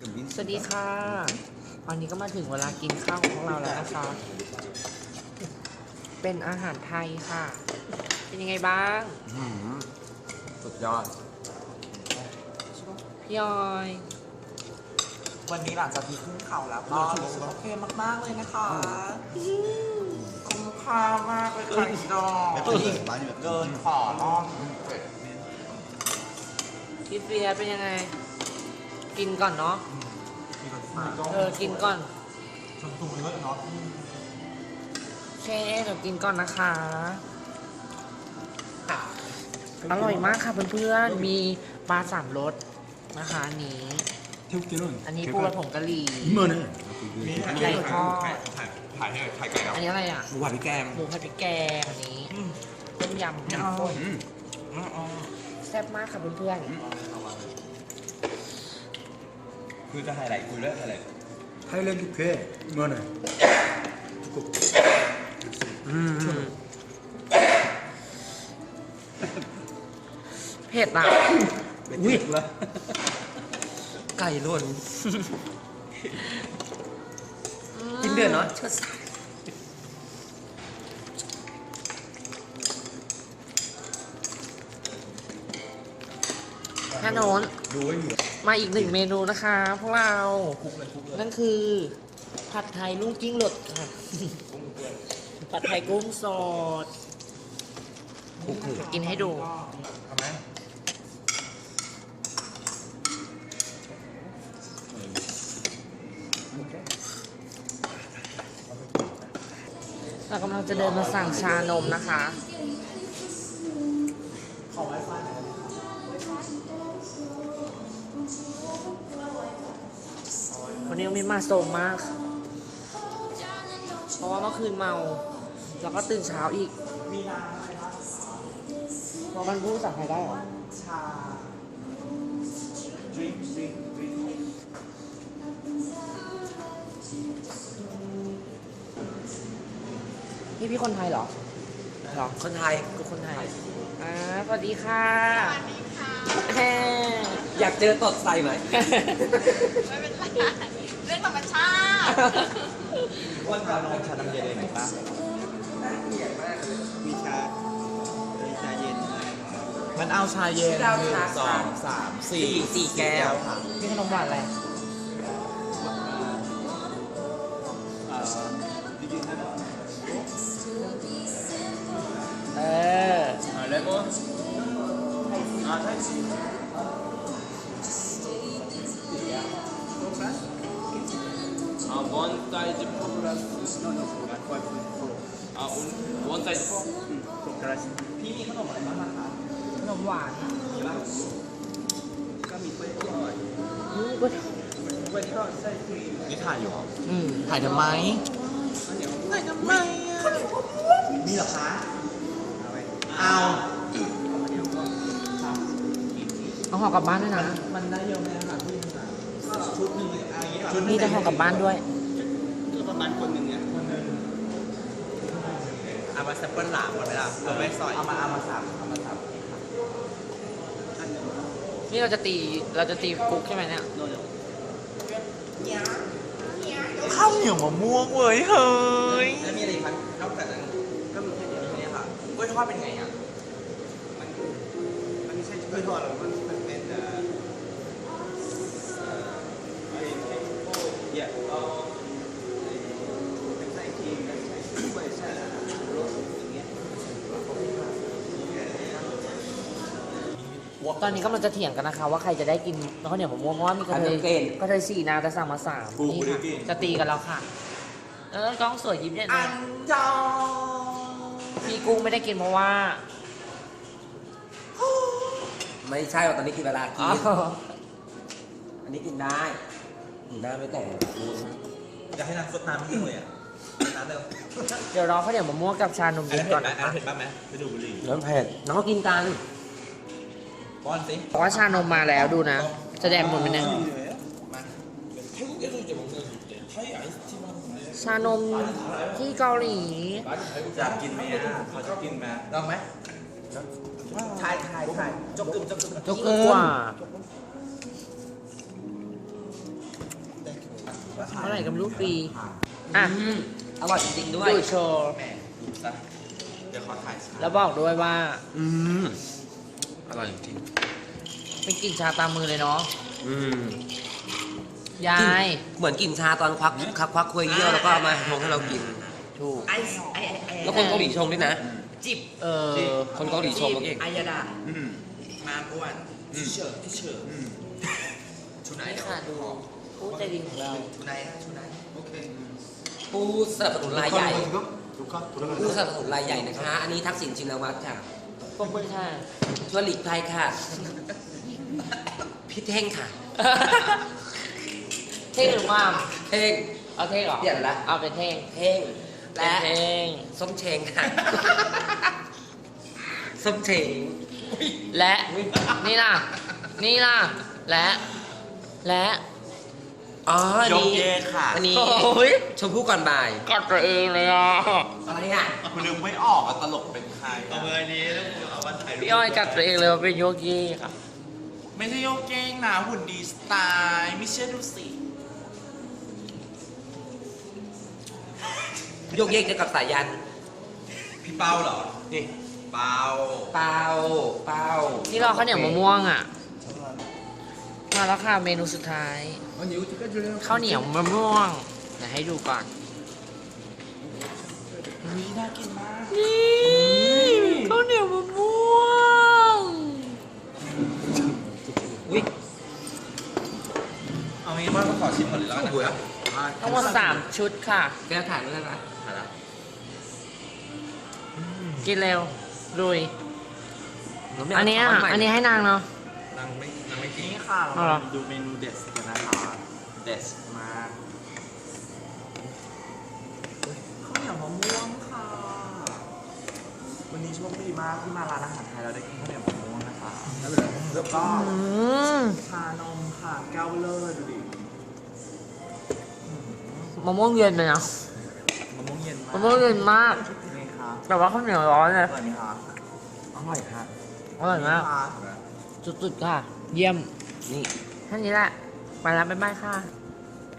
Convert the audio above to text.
สวัสดีค่ะ วันนี้ก็มาถึงเวลากินข้าวของพวกเราแล้วนะคะ เป็นอาหารไทยค่ะ เป็นยังไงบ้าง อื้อหือสุดยอด พี่ออย วันนี้หลังจากที่ขึ้นเขาแล้วก็รู้สึกโอเคมาก ๆ เลยนะคะ คุ้มค่ามากเลยค่ะอีดอกเกินขอรอบพี่เฟียเป็นยังไง กินก่อนเนาะเออ กินก่อน ชมสูงเยอะเนาะเชฟเดี๋ยวกินก่อนนะคะ อร่อยมากค่ะเพื่อนๆ มีปลาสามรสนะคะอันนี้ อันนี้ปูกผงกะหรี่ มีอันนี้ไก่ทอดไข่าข่อยถ่ไก่อันนี้อะไรอะ หมูผัดพริกแกงหมูผัดพริกแกงอันนี้ต้มยำน้ำข้นแซ่บมากค่ะเพื่อนๆ คือจะไฮไลท์คุยเรื่องอะไร 타일랜드 꽤 이만해 두껍고 ๆอืมเผ็ดอ่ะ อุ้ย ไก่หล่น กินเดือดเนาะเชิดสายฮานน ดูให้เหมือน มาอีกหนึ่งเมนูนะคะพวกเรานั่นคือ ผัดไทยลุงกิ้งหลดค่ะผัดไทยกุ้งสดกินให้ดูเรากำลังจะเดินมาสั่งชานมนะคะวั นนี้มินมาโซมมาก เพราะว่าเมื่อคืนเมา แล้วก็ตื่นเช้าอีกเพราะมันพูดภาษาไทยได้เหรอ ชาดริงดริงดริงพี่พี่คนไทยเหรอ เหรอ คนไทยกูคนไทย อ่าสวัสดีค่ะสวัสดีค่ะ แฮ่อยากเจอตดใส่ไหม ไม่เป็นไรเรื่องธรรมชาติวันชานมชาน้ำเย็นเลยไหมป้ามีชามีชาเย็นมันเอาชาเย็นหนึ่งสองสามสี่สี่แก้วค่ะพี่ขนมหวานอะไร Uh, one side pro. No, no, pro. One pro. Uh, one side pro. Pro crush. พี่มีขนมอะไรบ้างคะขนมหวานก็มีกล้ทอดนี่ถ่ายอยู่เหรออืมถ่ายทำไมถ่ายทำไมอะมีเหรอคะเอา เอาห่อกลับบ้านด้วยนะ มันได้เยอะไหมคะพี่ชุดหนึ่งอะไรอย่างเงี้ยชุดนี่จะห่อกลับบ้านด้วยคือประมาณคนหนึ่งเนี่ยคนหนึ่งเอามาแซปเปิลหลามก่อนไหมล่ะเอาไม่ซอยเอามาเอามาสับเอามาสับนี่เราจะตี เราจะตีกุ๊กใช่ไหมเนี่ยข้าวเหนียวมะม่วงเว้ยเฮ้ยแล้วมีอะไรอีกครับนอกจากนั้นก็มีแค่นี้เนี่ยค่ะกล้วยทอดเป็นไงอะมันมันไม่ใช่กล้วยทอดหรอกมันมันเป็นเอ่อเอ่อไอ้ไอ้พวกเหี้ยเอาเป็นไส้ครีมเป็นไส้กล้วยไส้รสอย่างเงี้ย ตอนนี้กำลังจะเถียงกันนะคะ ว่าใครจะได้กินข้าวเหนียวมะม่วงเพราะว่ามีกระเทยกระเทยสี่นางแต่สั่งมาสามนี่ค่ะจะตีกันแล้วค่ะ เออกล้องสวยยิ้มเนี่ยอันะนจองพี่กุ้งไม่ได้กินเพราะว่าไม่ใช่หรอกตอนนี้กินเวลาอ๋กิอนอันนี้กินได้กินได้ไม่แต่กูอยากให้น้ำซดน้ำให้เลยอะน้ำเร็วเดี๋ยวรอข้าวเหนียวมะม่วงกับชานมอันเย็นั้นนก่เผ็อนนะคะดไหมอันนั้นเผ็ดบ้างไหมไปดูบุหรี่น้ำเผ็ดน้องก็กินกัน ป้อนสิบอกว่าชานมมาแล้วดูนะ จะแดงหมดไหมเนี่ยชานมที่เกาหลี อยากกินไหมอะเขาจะกินไหมลองไหมทายทายทายจกกึ่มจกกึ่มจกกว่าเท่าไหร่ก็ไม่รู้ฟรีอะอืมอร่อยจริงๆด้วยดูโชว์แม่ดูซะเดี๋ยวขอถ่ายชาแล้วบอกด้วยว่า อืม อร่อยจริงเป็นกลิ่นชาตามมือเลยเนาะๆอืมยายเหมือนกลิ่นชาตอนควักควักควักควยเยี่ยวแล้วก็มาชงให้เรากิน ถูกไอซ์ไอไอแล้วคนเกาหลีชงด้วยนะ จิบเออคนเกาหลีชงก็เก่ง อายาดาอืมมาบ้วนที่เชิญที่เชิญอืมชุดไนค่ะดูผู้ใจดีของเราชุดไนชุดไนโอเคผู้สนับสนุนรายใหญ่ผู้สนับสนุนรายใหญ่นะคะ อันนี้ทักษิณชินวัตรค่ะ ขอบคุณค่ะชวนหลีกภัยค่ะ พี่เท่งค่ะ เท่งหรือว่ามเท่ง เอาเท่งเหรอเปลี่ยนละ เอาเป็นเท่งเท่ง และและเท่ง ส้มเชงค่ะ ส้มเชง และ นี่ล่ะ นี่ล่ะ และ และ อ๋ออันยกนี้เยค่ะ อันนี้โอ้ย ชมพู่ก่อนบ่าย กัดตัวเองเลยอะอะไรอะ คุณนึกไม่ออกอะตลกเป็นใครเอาเบอร์นี้แล้วคุณเอามาถ่ายรูปพี่อ้อยกัดตัวเองเลยว่าเป็นโยกี้ค่ะ ไม่ใช่โยกเก้งนะหุ่นดีสไตล์ไม่เชื่อดูสิโยกเยกเกี่ยวกับสายยัน พี่เป้าเหรอ นี่ เป้า เปาเปานี่รอข้าวเหนียวมะม่วงอะ มาแล้วค่ะเมนูสุดท้ายข้าวเหนียวมะม่วงเดี๋ยวให้ดูก่อนนี่น่ากินมากนี่ข้าวเหนียวมะม่วงอุ้ยเอางี้มาก็ขอชิมก่อนเลยแล้วกันนะครับทั้งหมดสามชุดค่ะ แกถ่ายด้วยนะถ่ายแล้วกินเร็วรวยอันนี้อันนี้ให้นางเนาะ นางไม่นางไม่กินนี่ค่ะเอาเหรอเราดูเมนูเด็ดกันนะคะเด็ดมากข้าวเหนียวมะม่วงค่ะ วันนี้โชคดีมากที่มาร้านอาหารไทยเราได้กินข้าวเหนียวมะม่วงนะคะแล้วก็อืมชานมค่ะแก้วเบลอดูดิมะม่วงเย็นเลยนะมะม่วงเย็นมากมะม่วงเย็นมากนี่ค่ะแต่ว่าข้าวเหนียวร้อนเลยอร่อยไหมคะอร่อยค่ะอร่อยมากค่ะ สุดๆค่ะ เยี่ยม นี่แค่นี้แหละ ไปแล้วบ๊ายบายค่ะ